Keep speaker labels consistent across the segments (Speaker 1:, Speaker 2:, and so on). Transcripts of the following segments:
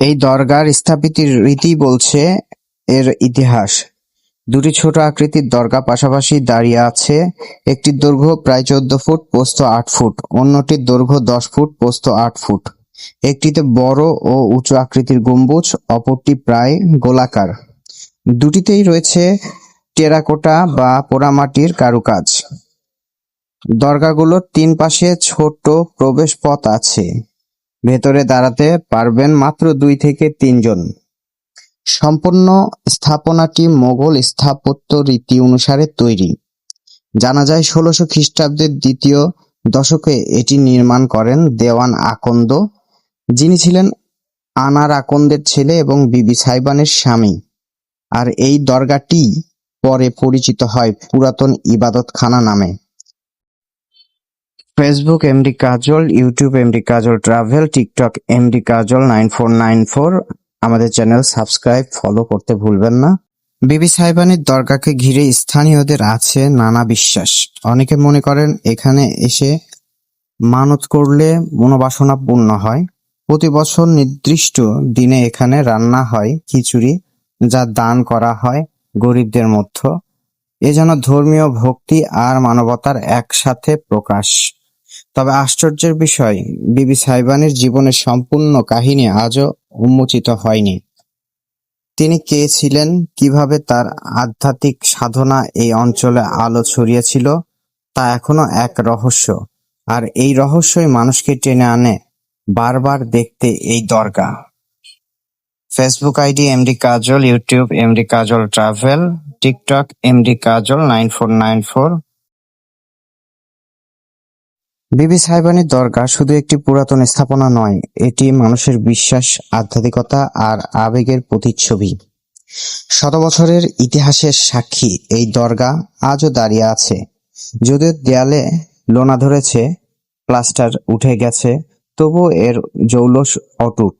Speaker 1: এই দরগার স্থাপিতির রীতি বলছে এর ইতিহাস। দুটি ছোট আকৃতির দরগা পাশাপাশি দাঁড়িয়ে আছে একটির দৈর্ঘ্য প্রায় চোদ্দ ফুট প্রস্থ আট ফুট। অন্যটির দৈর্ঘ্য দশ ফুট প্রস্থ আট ফুট। একটিতে বড় ও উঁচু আকৃতির গম্বুজ, অপরটি প্রায় গোলাকার। দুটিতেই রয়েছে টেরাকোটা বা পোড়ামাটির কারুকাজ। দরগাগুলোর তিন পাশে ছোট প্রবেশ পথ আছে। ভেতরে দাঁড়াতে পারবেন মাত্র দুই থেকে তিনজন। সম্পূর্ণ স্থাপনাটি মোগল স্থাপত্য রীতি অনুসারে তৈরি। জানা যায়, ষোলশো খ্রিস্টাব্দের দ্বিতীয় দশকে এটি নির্মাণ করেন দেওয়ান আকন্দ, যিনি ছিলেন আনার আকন্দের ছেলে এবং বিবি সাইবানের স্বামী। আর এই দরগাটি পরে পরিচিত হয় পুরাতন ইবাদতখানা নামে। Facebook MD Kajal YouTube MD Kajal travel TikTok MD Kajal nine four nine four আমাদের চ্যানেল সাবস্ক্রাইব ফলো করতে ভুলবেন না। বিবি সাহেবানের দরগাকে ঘিরে স্থানীয়দের আছে নানা বিশ্বাস। অনেকে মনে করেন এখানে এসে মানত করলে মনোবাসনা পূর্ণ হয়। প্রতি বছর নির্দিষ্ট দিনে এখানে রান্না হয়, খিচুড়ি যা দান করা হয় গরিবদের মধ্যে। এ যেন ধর্মীয় ভক্তি আর মানবতার একসাথে প্রকাশ। তবে আশ্চর্যের বিষয়, বিবি সাইবানের জীবনের সম্পূর্ণ কাহিনী আজও উন্মোচিত হয়নি। তিনি কে ছিলেন, কীভাবে তার আধ্যাত্মিক সাধনা এই অঞ্চলে আলো ছড়িয়েছিল, তা এখনও এক রহস্য। আর এই রহস্যই মানুষকে টেনে আনে বারবার দেখতে এই দরগা। Facebook ID MD Kajal, YouTube MD Kajal travel, TikTok MD Kajal nine four nine four বিবি সাহেবানের দরগা শুধু একটি পুরাতন স্থাপনা নয়, এটি মানুষের বিশ্বাস, আধ্যাত্মিকতা আর আবেগের প্রতিচ্ছবি। শত বছরের ইতিহাসের সাক্ষী এই দরগা আজও দাঁড়িয়ে আছে। যদিও দেয়ালে লোনা ধরেছে, প্লাস্টার উঠে গেছে, তবুও এর জৌলস অটুট।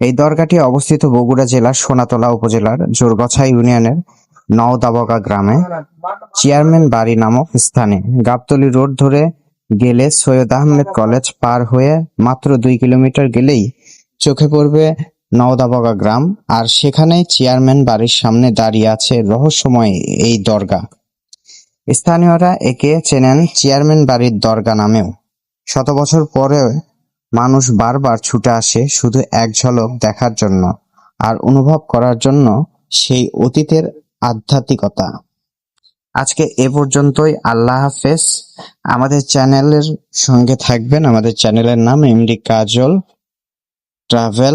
Speaker 1: এই দরগাটি অবস্থিত বগুড়া জেলার সোনাতলা উপজেলার জোরগছা ইউনিয়নের নওদাবগা গ্রামে। চেয়ারম্যান বাড়ি নামক স্থানে গাবতলী রোড ধরে গেলে সৈয়দ আহমেদ কলেজ পার হয়ে মাত্র দুই কিলোমিটার গেলেই চোখে পড়বে নওদাবগা গ্রাম, আর সেখানেই চেয়ারম্যান বাড়ির সামনে দাঁড়িয়ে আছে রহস্যময় এই দরগা। স্থানীয়রা একে চেনেন চেয়ারম্যান বাড়ির দরগা নামেও। শত বছর পরেও মানুষ বারবার ছুটে আসে শুধু এক ঝলক দেখার জন্য, আর অনুভব করার জন্য সেই অতীতের আধ্যাত্মিকতা। আজকে এ পর্যন্তই। আল্লাহ হাফেজ। আমাদের চ্যানেলের সঙ্গে থাকবেন। আমাদের চ্যানেলের নাম এমডি কাজল ট্রাভেল।